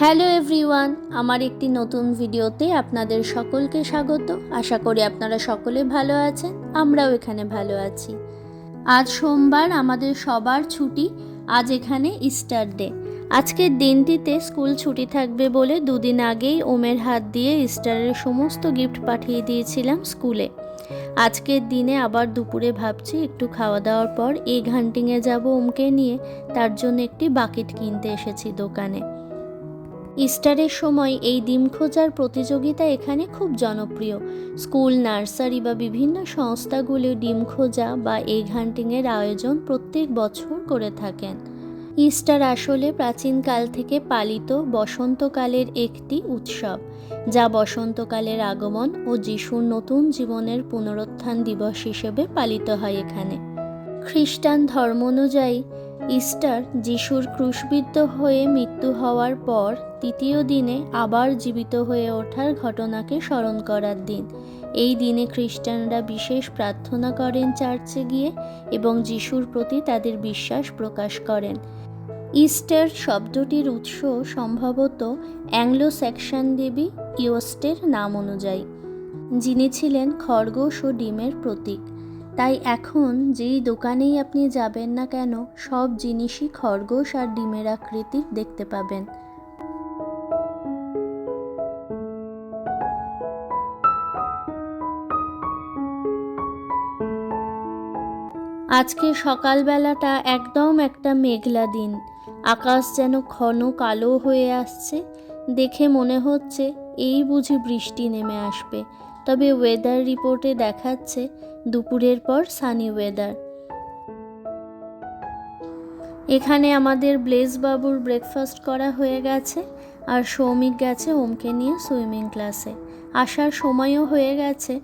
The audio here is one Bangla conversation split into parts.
হ্যালো এভরিওয়ান, আমার একটি নতুন ভিডিওতে আপনাদের সকলকে স্বাগত। আশা করি আপনারা সকলে ভালো আছেন, আমরাও এখানে ভালো আছি। আজ সোমবার আমাদের সবার ছুটি, আজ এখানে ইস্টার ডে। আজকের দিনটিতে স্কুল ছুটি থাকবে বলে দুদিন আগেই ওমের হাত দিয়ে ইস্টারের সমস্ত গিফট পাঠিয়ে দিয়েছিলাম স্কুলে। আজকের দিনে আবার দুপুরে ভাবছি একটু খাওয়া দাওয়ার পর এগ হান্টিংয়ে যাব ওমকে নিয়ে, তার জন্য একটি বাকেট কিনতে এসেছি দোকানে। ইস্টারের সময় এই ডিম খোঁজার প্রতিযোগিতা এখানে খুব জনপ্রিয়। স্কুল, নার্সারি বা বিভিন্ন সংস্থাগুলো ডিম খোঁজা বা এগ হান্টিংয়ের আয়োজন প্রত্যেক বছর করে থাকেন। ইস্টার আসলে প্রাচীনকাল থেকে পালিত বসন্তকালের একটি উৎসব, যা বসন্তকালের আগমন ও যিশুর নতুন জীবনের পুনরুত্থান দিবস হিসেবে পালিত হয় এখানে। খ্রিস্টান ধর্ম অনুযায়ী ইস্টার যিশুর ক্রুশবিদ্ধ হয়ে মৃত্যু হওয়ার পর তৃতীয় দিনে আবার জীবিত হয়ে ওঠার ঘটনাকে স্মরণ করার দিন। এই দিনে খ্রিস্টানরা বিশেষ প্রার্থনা করেন চার্চে গিয়ে এবং যিশুর প্রতি তাদের বিশ্বাস প্রকাশ করেন। ইস্টার শব্দটির উৎস সম্ভবত অ্যাংলো স্যাকশন দেবী ইওস্টের নাম অনুযায়ী, যিনি ছিলেন খরগোশ ও ডিমের প্রতীক। তাই এখন যেই দোকানেই আপনি যাবেন না কেন, সব জিনিসই খরগোশ আর ডিমের আকৃতির দেখতে পাবেন। আজকে সকালবেলাটা একদম একটা মেঘলা দিন। আকাশ যেন ঘন কালো হয়ে আসছে। দেখে মনে হচ্ছে এই বুঝি বৃষ্টি নেমে আসবে। তবে ওয়েদার রিপোর্টে দেখাচ্ছে দুপুরের পর সানি ওয়েদার এখানে আমাদের ব্লেজ বাবুর ব্রেকফাস্ট করা হয়ে গেছে আর সৌমিক গেছে ওমকে নিয়ে সুইমিং ক্লাসে আসার সময়ও হয়ে গেছে।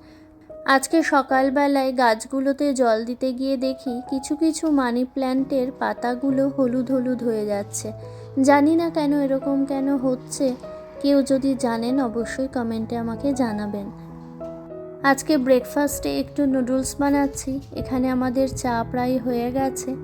আজকে সকালবেলায় গাছগুলোতে জল দিতে গিয়ে দেখি কিছু কিছু মানি প্ল্যান্টের পাতাগুলো হলুদ হলুদ হয়ে যাচ্ছে। জানি না কেন এরকম কেন হচ্ছে, কেউ যদি জানেন অবশ্যই কমেন্টে আমাকে জানাবেন। আজকে ব্রেকফাস্টে একটু নুডলস বানাচ্ছি। এখানে আমাদের চা প্রায় হয়ে গেছে।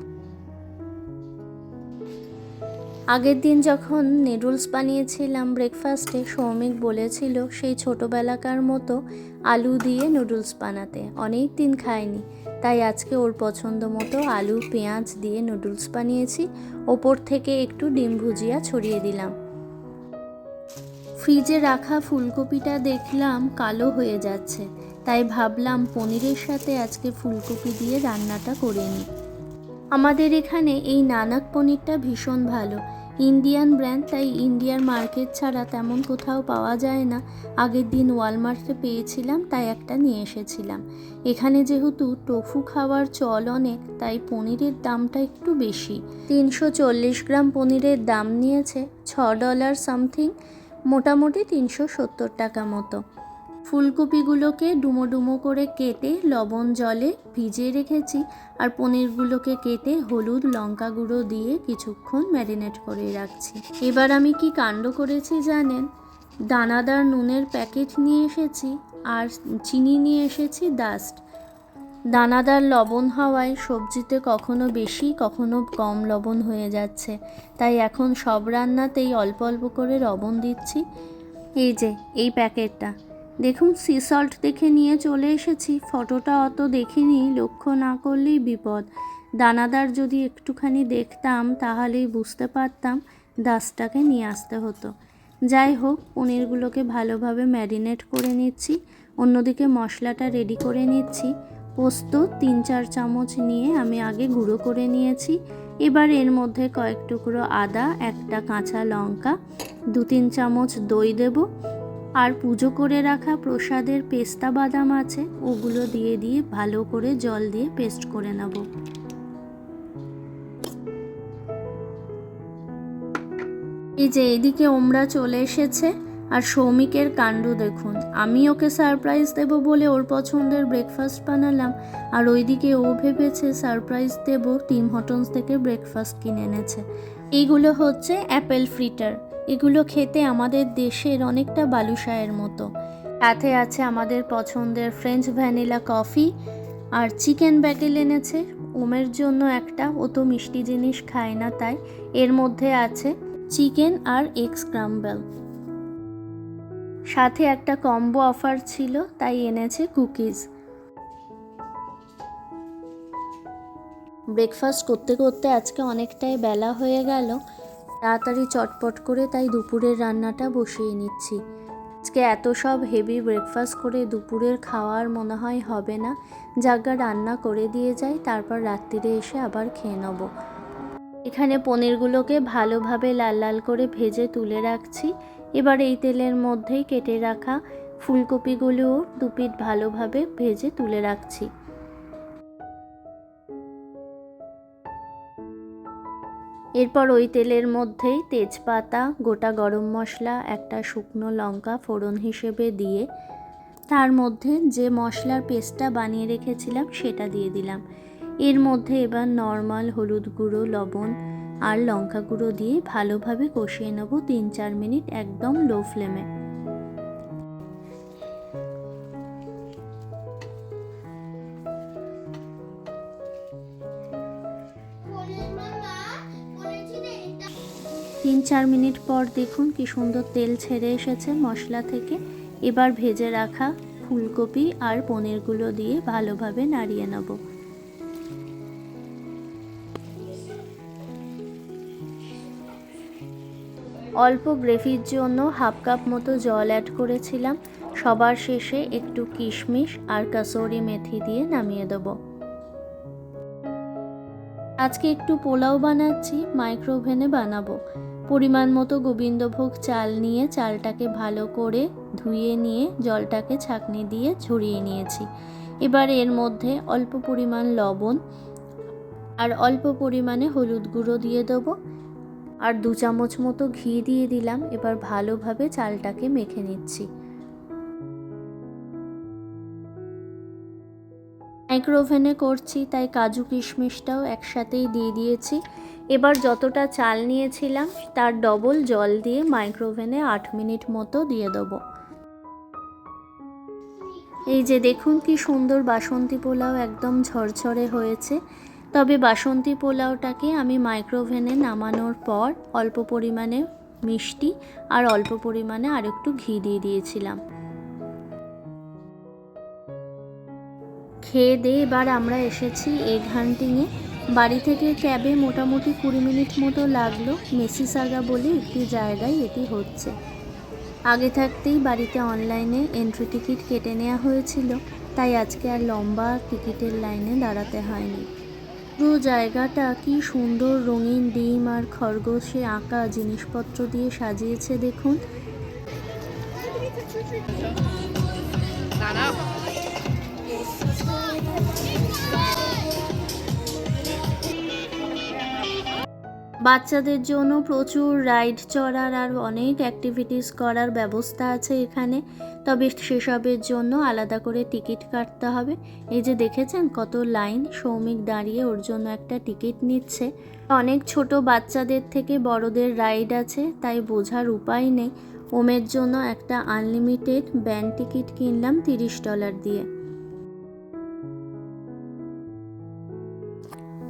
আগের দিন যখন নুডলস বানিয়েছিলাম ব্রেকফাস্টে সৌমিক বলেছিল সেই ছোটোবেলাকার মতো আলু দিয়ে নুডলস বানাতে। অনেক দিন খায়নি। তাই আজকে ওর পছন্দ মতো আলু, পেঁয়াজ দিয়ে নুডলস বানিয়েছি। ওপর থেকে একটু ডিম ভুজিয়া ছড়িয়ে দিলাম। ফ্রিজে রাখা ফুলকপিটা দেখলাম কালো হয়ে যাচ্ছে, তাই ভাবলাম পনিরের সাথে আজকে ফুলকপি দিয়ে রান্নাটা করে নিই। আমাদের এখানে এই নানাক পনিরটা ভীষণ ভালো, ইন্ডিয়ান ব্র্যান্ড, তাই ইন্ডিয়ার মার্কেট ছাড়া তেমন কোথাও পাওয়া যায় না। আগের দিন ওয়ালমার্টে পেয়েছিলাম, তাই একটা নিয়ে এসেছিলাম। এখানে যেহেতু টোফু খাওয়ার চল অনেক, তাই পনিরের দামটা একটু বেশি। তিনশো চল্লিশ গ্রাম পনিরের দাম নিয়েছে ছ ডলার সামথিং। মোটামুটি তিনশো সত্তর টাকা মতো। ফুলকপিগুলোকে ডুমো ডুমো করে কেটে লবণ জলে ভিজিয়ে রেখেছি আর পনিরগুলোকে কেটে হলুদ লঙ্কা গুঁড়ো দিয়ে কিছুক্ষণ ম্যারিনেট করে রাখছি। এবার আমি কি কাণ্ড করেছি জানেন? দানাদার নুনের প্যাকেট নিয়ে এসেছি আর চিনি নিয়ে এসেছি ডাস্ট। দানাদার লবণ হওয়ায় সবজিতে কখনো বেশি, কখনো কম লবণ হয়ে যাচ্ছে। তাই এখন সব রান্নাতেই অল্প অল্প করে লবণ দিচ্ছি। এই যে, এই প্যাকেটটা। দেখুন সি সল্ট দেখে নিয়ে চলে এসেছি। ফটোটা অত দেখিনি, লক্ষ্য না করলেই বিপদ। দানাদার যদি একটুখানি দেখতাম, তাহলেই বুঝতে পারতাম দাসটাকে নিয়ে আসতে হতো। যাই হোক, পনিরগুলোকে ভালোভাবে ম্যারিনেট করে নিচ্ছি। অন্যদিকে মশলাটা রেডি করে নিচ্ছি। পোস্ত তিন চার চামচ নিয়ে আমি আগে গুঁড়ো করে নিয়েছি। এবার এর মধ্যে কয়েক টুকরো আদা, একটা কাঁচা লঙ্কা, দু তিন চামচ দই দেবো। আর পুজো করে রাখা প্রসাদের পেস্তা বাদাম আছে, ওগুলো দিয়ে দিয়ে ভালো করে জল দিয়ে পেস্ট করে নেব। এই যে এদিকে ওমরা চলে এসেছে। আর সৌমিকের কাণ্ড দেখুন। আমি ওকে সারপ্রাইজ দেব বলে ওর পছন্দের ব্রেকফাস্ট বানালাম। আর ওইদিকে ও ভেবেছে সারপ্রাইজ দেব টিম হটন্স থেকে ব্রেকফাস্ট কিনে এনেছে। এইগুলো হচ্ছে অ্যাপেল ফ্রিটার এগুলো খেতে আমাদের দেশের অনেকটা বালুশায়ের মতো। সাথে আছে আমাদের পছন্দের ফ্রেঞ্চ ভ্যানিলা কফি আর চিকেন ব্যাগেল এনেছে। ওমের জন্য একটা। ও তো মিষ্টি জিনিস খায় না তাই। এর মধ্যে আছে চিকেন আর এগ স্ক্রাম্বল সাথে একটা কম্বো অফার ছিল, তাই এনেছে কুকিজ ব্রেকফাস্ট করতে করতে আজকে অনেকটাই বেলা হয়ে গেল। তাড়াতাড়ি চটপট করে তাই দুপুরের রান্নাটা বসিয়ে নিচ্ছি। আজকে এত সব হেভি ব্রেকফাস্ট করে দুপুরের খাওয়ার মনে হয় হবে না। জাগা রান্না করে দিয়ে যাই, তারপর রাত্রিরে এসে আবার খেয়ে নেব। এখানে পনিরগুলোকে ভালোভাবে লাল লাল করে ভেজে তুলে রাখছি। এবার এই তেলের মধ্যেই কেটে রাখা ফুলকপিগুলোও দুপিট ভালোভাবে ভেজে তুলে রাখছি। এরপর ওই তেলের মধ্যেই তেজপাতা, গোটা গরম মশলা, একটা শুকনো লঙ্কা ফোড়ন হিসেবে দিয়ে তার মধ্যে যে মশলার পেস্টটা বানিয়ে রেখেছিলাম সেটা দিয়ে দিলাম। এর মধ্যে এবার নর্মাল হলুদ গুঁড়ো, লবণ আর লঙ্কা গুঁড়ো দিয়ে ভালোভাবে কষিয়ে নেব তিন চার মিনিট একদম লো ফ্লেমে। তিন চার মিনিট পর দেখুন কি সুন্দর তেল ছেড়ে এসেছে মশলা থেকে। এবার ভেজে রাখা ফুলকপি আর পনিরগুলো দিয়ে ভালোভাবে নাড়িয়ে নেব। অল্প গ্রেভির জন্য হাফ কাপ মতো জল অ্যাড করেছিলাম। সবার শেষে একটু কিশমিশ আর কাসৌরি মেথি দিয়ে নামিয়ে দেবো। আজকে একটু পোলাও বানাচ্ছি, মাইক্রোওভেনে বানাবো। পরিমাণ মতো গোবিন্দভোগ চাল নিয়ে চালটাকে ভালো করে ধুয়ে নিয়ে জলটাকে ছাঁকনি দিয়ে ঝরিয়ে নিয়েছি। এবার এর মধ্যে অল্প পরিমাণ লবণ আর অল্প পরিমাণে হলুদ গুঁড়ো দিয়ে দেবো। আর দু চামচ মতো ঘি দিয়ে দিলাম, এবার ভালোভাবে চালটাকে মেখে নিচ্ছি। মাইক্রোওভেনে করছি, তাই কাজু কিশমিশটাও একসাথেই দিয়ে দিয়েছি। এবার যতটা চাল নিয়েছিলাম, তার ডবল জল দিয়ে মাইক্রোওভেনে আট মিনিট মতো দিয়ে দেবো। এই যে দেখুন কি সুন্দর বাসন্তী পোলাও একদম ঝরঝরে হয়েছে। তবে বাসন্তী পোলাওটাকে আমি মাইক্রোওভেনে নামানোর পর অল্প পরিমাণে মিষ্টি আর অল্প পরিমাণে আরেকটু ঘি দিয়ে দিয়েছিলাম। খেয়ে দিয়ে এবার আমরা এসেছি এগ হান্টিংয়ে। বাড়ি থেকে ক্যাবে মোটামুটি কুড়ি মিনিট মতো লাগল। মেসিসাগা বলে একটি জায়গায় এটি হচ্ছে। আগে থাকতেই বাড়িতে অনলাইনে এন্ট্রি টিকিট কেটে নেওয়া হয়েছিল। তাই আজকে আর লম্বা টিকিটের লাইনে দাঁড়াতে হয়নি। পুরো জায়গাটা কি সুন্দর রঙিন ডিম আর খরগোশে আঁকা জিনিসপত্র দিয়ে সাজিয়েছে দেখুন। বাচ্চাদের জন্য প্রচুর রাইড চড়ার আর অনেক অ্যাক্টিভিটিস করার ব্যবস্থা আছে এখানে। তবে সেসবের জন্য আলাদা করে টিকিট কাটতে হবে। এই যে দেখেছেন কত লাইন সৌমিক দাঁড়িয়ে ওর জন্য একটা টিকিট নিচ্ছে। অনেক ছোট বাচ্চাদের থেকে বড়দের রাইড আছে, তাই বোঝার উপায় নেই। ওমের জন্য একটা আনলিমিটেড ব্যান্ড টিকিট কিনলাম তিরিশ ডলার দিয়ে।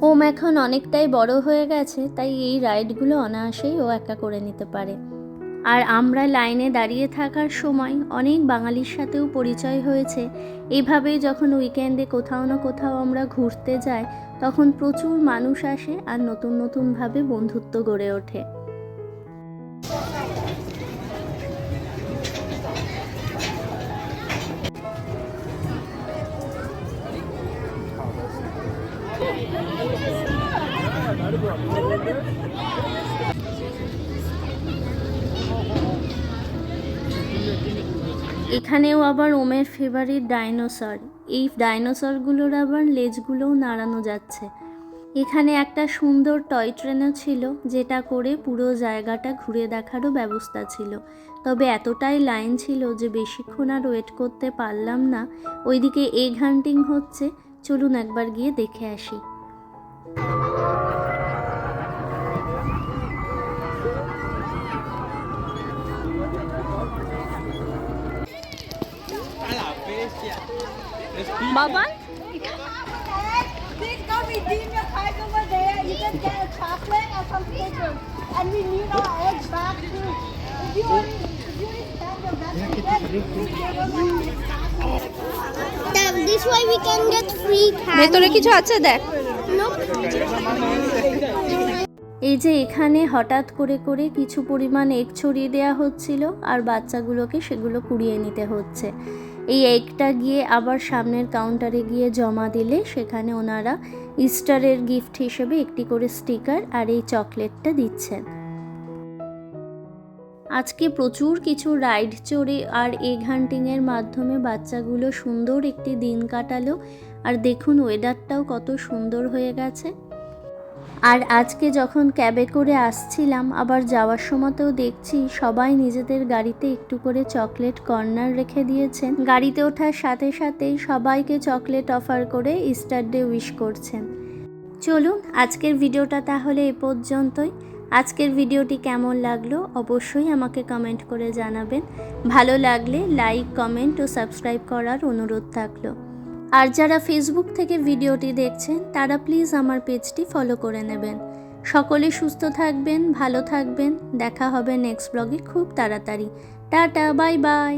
ওম এখন অনেকটাই বড় হয়ে গেছে, তাই এই রাইডগুলো অনায়াসেই ও একা করে নিতে পারে। আর আমরা লাইনে দাঁড়িয়ে থাকার সময় অনেক বাঙালির সাথেও পরিচয় হয়েছে। এভাবেই যখন উইকেন্ডে কোথাও না কোথাও আমরা ঘুরতে যাই, তখন প্রচুর মানুষ আসে আর নতুন নতুনভাবে বন্ধুত্ব গড়ে ওঠে। এখানেও আবার ওমের ফেভারিট ডাইনোসর এই ডাইনোসরগুলোর আবার লেজগুলোও নাড়ানো যাচ্ছে। এখানে একটা সুন্দর টয় ট্রেনও ছিল, যেটা করে পুরো জায়গাটা ঘুরে দেখারও ব্যবস্থা ছিল। তবে এতটাই লাইন ছিল যে বেশিক্ষণ আর ওয়েট করতে পারলাম না। ওইদিকে এগ হান্টিং হচ্ছে, চলুন একবার গিয়ে দেখে আসি। Back, This way we can get free candy. ভেতরে কিছু আছে? দেখ। এই যে এখানে হঠাৎ করে করে কিছু পরিমাণ এগ ছড়িয়ে দেওয়া হচ্ছিল আর বাচ্চাগুলোকে সেগুলো কুড়িয়ে নিতে হচ্ছে। এই এগটা গিয়ে আবার সামনের কাউন্টারে গিয়ে জমা দিলে সেখানে ওনারা ইস্টারের গিফট হিসেবে একটি করে স্টিকার আর এই চকলেটটা দিচ্ছেন। আজকে প্রচুর কিছু রাইড চড়ে আর এগ হান্টিংয়ের মাধ্যমে বাচ্চাগুলো সুন্দর একটি দিন কাটালো। আর দেখুন ওয়েদারটাও কত সুন্দর হয়ে গেছে। আর আজকে যখন ক্যাবে করে আসছিলাম, আবার যাওয়ার সময়তেও দেখছি সবাই নিজেদের গাড়িতে একটু করে চকলেট কর্নার রেখে দিয়েছেন। গাড়িতে ওঠার সাথে সাথেই সবাইকে চকলেট অফার করে ইস্টার ডে উইশ করছেন। চলুন, আজকের ভিডিওটা তাহলে এ পর্যন্তই। আজকের ভিডিওটি কেমন লাগল অবশ্যই আমাকে কমেন্ট করে জানাবেন। ভালো লাগলে লাইক, কমেন্ট ও সাবস্ক্রাইব করার অনুরোধ থাকল। আর যারা ফেসবুক থেকে ভিডিওটি দেখছেন, তারা প্লিজ আমার পেজটি ফলো করে নেবেন। সকলে সুস্থ থাকবেন, ভালো থাকবেন। দেখা হবে নেক্সট ব্লগে খুব তাড়াতাড়ি। Tata bye bye